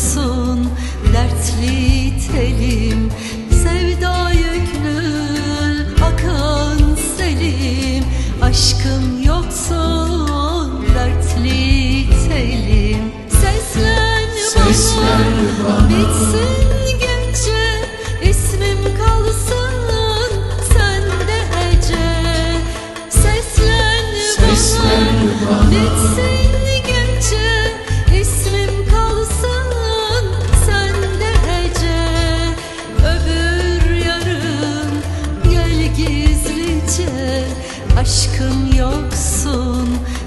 yoksun dertli telim Sevda yüklü akan selim Aşkım yoksun dertli telim Seslen, Seslen bana, bana. bitsin gece ismim kalsın sende ece Seslen, Seslen bana. bitsin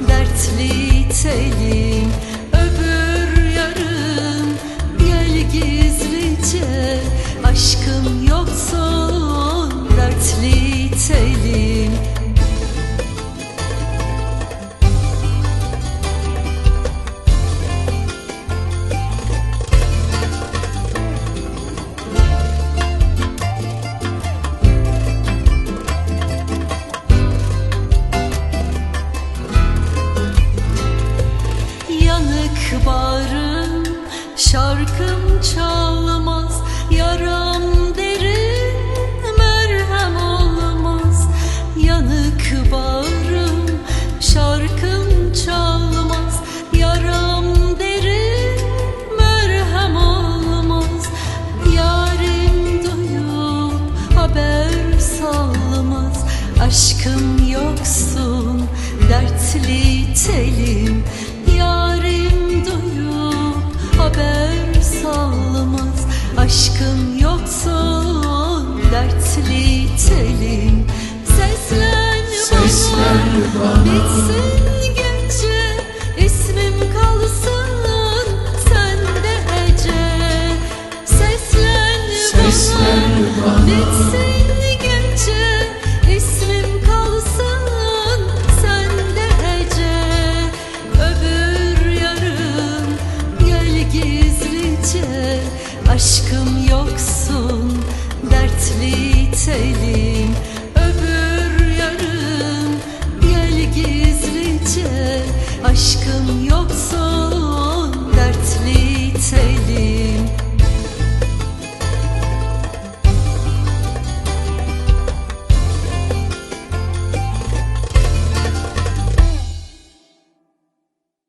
Dertli telim. Öbür yarım gel gizlice. Aşkım yoksun dertli telim şarkım çalmaz Yaram derin merhem olmaz. Yanık bağrım şarkım çalmaz Yaram derin merhem olmaz. Yarim duyup haber salmaz Aşkım yoksun dertli telim dertli telim Seslen, Seslen bana. Bitsin gece. İsmim kalsın sende ece. Seslen, Seslen bana. Bitsin gece. İsmim kalsın sende ece. Öbür yarım gel gizlice. Aşkım yoksun dertli gidelim öbür yarın Gel gizlice. Aşkım yoksa dertli telim